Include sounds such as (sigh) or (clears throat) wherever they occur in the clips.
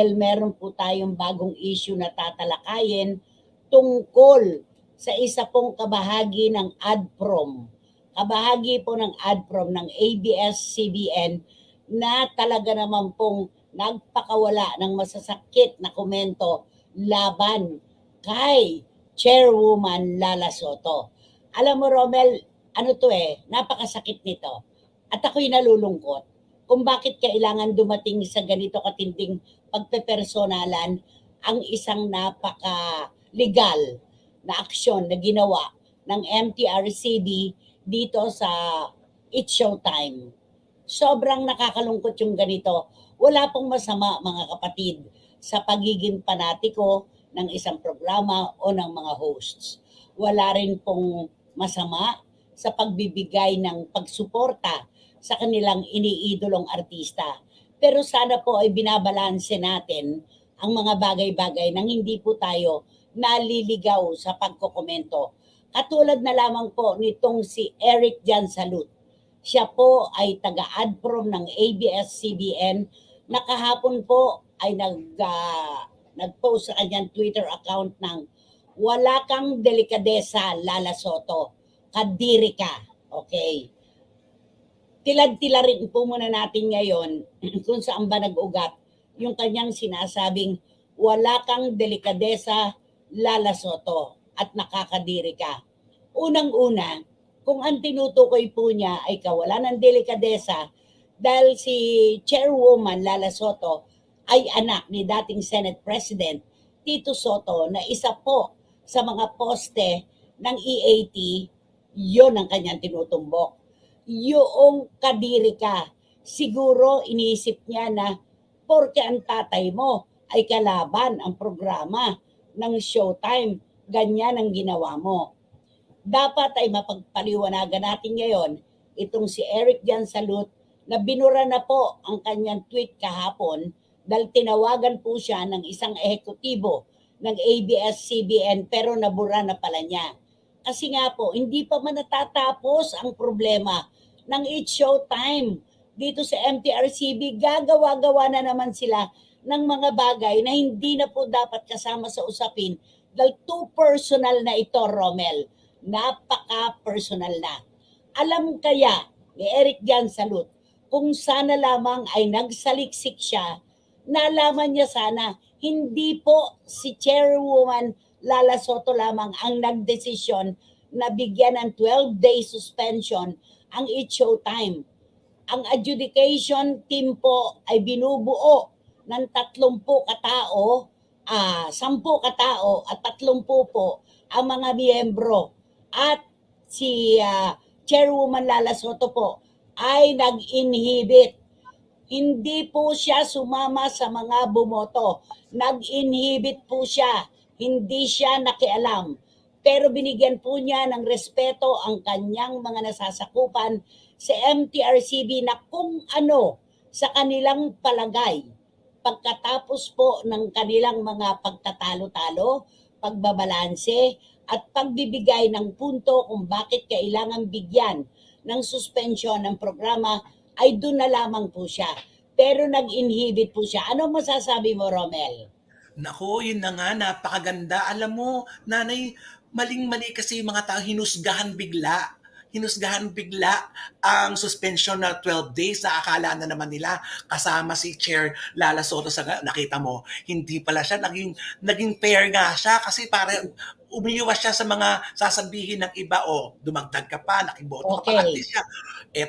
Dahil meron po tayong bagong issue na tatalakayin tungkol sa isa pong kabahagi ng ADPROM. Kabahagi po ng ADPROM ng ABS-CBN na talaga naman pong nagpakawala ng masasakit na komento laban kay Chairwoman Lala Soto. Alam mo, Romel, ano to eh, napakasakit nito. At ako'y nalulungkot kung bakit kailangan dumating sa ganito katinding pagpepersonalan ang isang napaka-legal na aksyon na ginawa ng MTRCB dito sa It's Showtime. Sobrang nakakalungkot yung ganito. Wala pong masama mga kapatid sa pagiging panatiko ng isang programa o ng mga hosts. Wala rin pong masama sa pagbibigay ng pagsuporta sa kanilang iniidolong artista. Pero sana po ay binabalanse natin ang mga bagay-bagay nang hindi po tayo naliligaw sa pagkokomento. Katulad na lamang po nitong si Eric Jan Salut. Siya po ay taga-adprom ng ABS-CBN na kahapon po ay nag, ah, nag-post sa kanyang Twitter account ng wala kang delikadesa, Lala Soto. Kadiri ka. Okay. Tilad-tila rin po muna natin ngayon (clears throat) kung saan ba nag-ugat yung kanyang sinasabing wala kang delikadesa, Lala Soto, at nakakadiri ka. Unang-una, kung ang tinutukoy po niya ay kawalan ng delikadesa dahil si Chairwoman Lala Soto ay anak ni dating Senate President Tito Soto na isa po sa mga poste ng EAT, yon ang kanyang tinutumbok. Yung kadiri ka, siguro iniisip niya na porke ang tatay mo ay kalaban ang programa ng Showtime, ganyan ang ginawa mo. Dapat ay mapagpaliwanagan natin ngayon itong si Eric Jan Salut na binura na po ang kanyang tweet kahapon dahil tinawagan po siya ng isang ehekutibo ng ABS-CBN pero nabura na pala niya. Kasi nga po, hindi pa man natatapos ang problema ng It's Showtime dito sa MTRCB. Gagawa-gawa na naman sila ng mga bagay na hindi na po dapat kasama sa usapin dahil too personal na ito, Romel. Napaka-personal na. Alam kaya ni Eric Jan Salut kung sana lamang ay nagsaliksik siya, nalaman niya sana hindi po si Chairwoman Lala Soto lamang ang nagdesisyon na bigyan ng 12-day suspension ang It Showtime. Ang adjudication team po ay binubuo ng 30 katao, ah 10 katao at 30 po ang mga miyembro. At si ah, Chairwoman Lala Soto po ay nag-inhibit. Hindi po siya sumama sa mga bumoto. Nag-inhibit po siya. Hindi siya nakialam. Pero binigyan po niya ng respeto ang kanyang mga nasasakupan sa MTRCB na kung ano sa kanilang palagay pagkatapos po ng kanilang mga pagtatalo-talo, pagbabalanse, at pagbibigay ng punto kung bakit kailangan bigyan ng suspension ng programa ay doon na lamang po siya. Pero nag-inhibit po siya. Ano masasabi mo, Romel? Nako, yun na nga, napakaganda. Alam mo, nanay, maling-mali kasi yung mga tao hinusgahan bigla. Hinusgahan bigla ang suspension na 12 days na akala na naman nila kasama si Chair Lala Soto sa nakita mo. Hindi pala siya naging naging fair nga siya kasi para umiiwas siya sa mga sasabihin ng iba o dumagdag ka pa, nakiboto ka pa, Okay. at siya.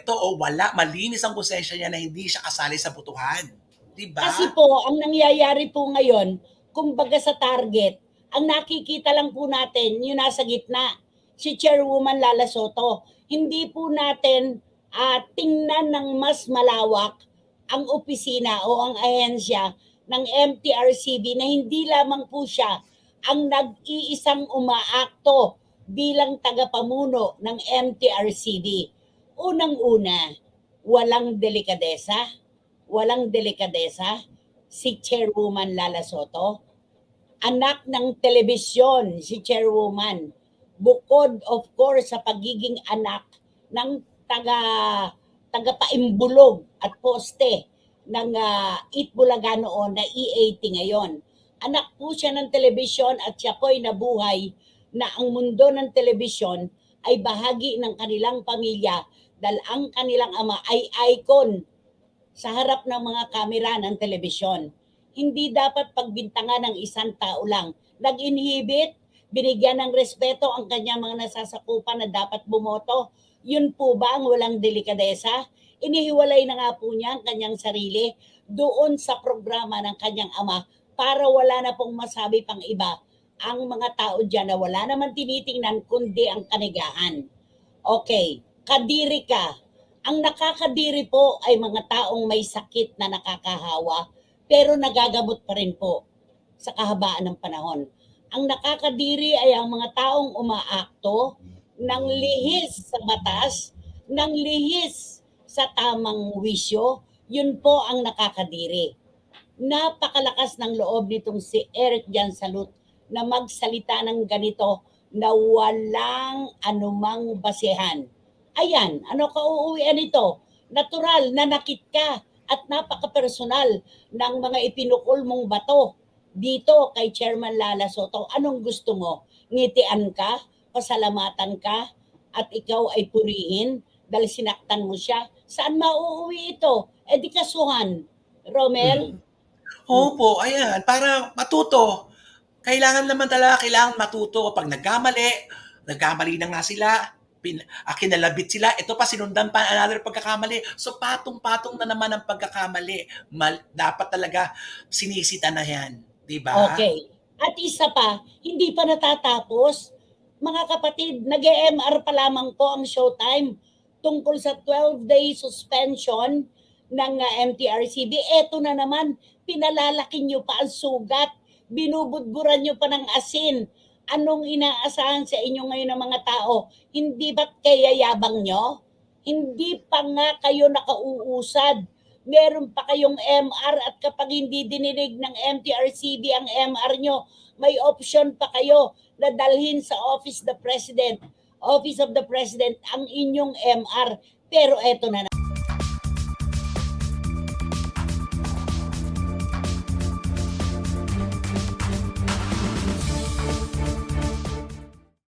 Ito o wala, malinis ang konsensya niya na hindi siya kasali sa botohan. Diba? Kasi po, ang nangyayari po ngayon, kumbaga sa target, ang nakikita lang po natin, yung nasa gitna, si Chairwoman Lala Soto. Hindi po natin ah, tingnan ng mas malawak ang opisina o ang ahensya ng MTRCB na hindi lamang po siya ang nag-iisang umaakto bilang tagapamuno ng MTRCB. Unang-una, walang delikadesa, walang delikadesa si Chairwoman Lala Soto. Anak ng telebisyon si Chairwoman. Bukod of course sa pagiging anak ng taga tagapaimbulog at poste ng ah, Eat Bulaga noon na E80 ngayon. Anak po siya ng telebisyon at siya po'y nabuhay na ang mundo ng telebisyon ay bahagi ng kanilang pamilya dahil ang kanilang ama ay icon sa harap ng mga kamera ng telebisyon. Hindi dapat pagbintangan ng isang tao lang. Nag-inhibit, binigyan ng respeto ang kanyang mga nasasakupan na dapat bumoto. Yun po ba ang walang delikadesa? Inihiwalay na nga po niya ang kanyang sarili doon sa programa ng kanyang ama para wala na pong masabi pang iba ang mga tao dyan na wala naman tinitingnan kundi ang kanigahan. Okay, kadiri ka. Ang nakakadiri po ay mga taong may sakit na nakakahawa pero nagagamot pa rin po sa kahabaan ng panahon. Ang nakakadiri ay ang mga taong umaakto ng lihis sa batas, ng lihis sa tamang wisyo, yun po ang nakakadiri. Napakalakas ng loob nitong si Eric Jan Salut na magsalita ng ganito na walang anumang basehan. Ayan, ano kauuwian nito? Natural, nanakit ka at napaka-personal ng mga ipinukol mong bato dito kay Chairman Lala Soto. Anong gusto mo? Ngitian ka? Pasalamatan ka? At ikaw ay purihin dahil sinaktan mo siya? Saan mauuwi ito? E di kasuhan. Romel? Opo, ayan, para matuto. Kailangan naman talaga, kailangan matuto. Pag nagkamali, nagkamali na nga sila, pin, ah, kinalabit sila, ito pa sinundan pa another pagkakamali. So patong-patong na naman ang pagkakamali. Mal, dapat talaga sinisita na yan. Di ba? Okay. At isa pa, hindi pa natatapos. Mga kapatid, nag-MR pa lamang po ang showtime tungkol sa 12-day suspension ng uh, MTRCB. Eto na naman, pinalalaki nyo pa ang sugat. Binubudburan nyo pa ng asin. Anong inaasahan sa inyo ngayon ng mga tao? Hindi ba kaya yabang nyo? Hindi pa nga kayo nakauusad meron pa kayong MR at kapag hindi dininig ng MTRCB ang MR nyo, may option pa kayo na dalhin sa Office of the President, Office of the President ang inyong MR. Pero eto na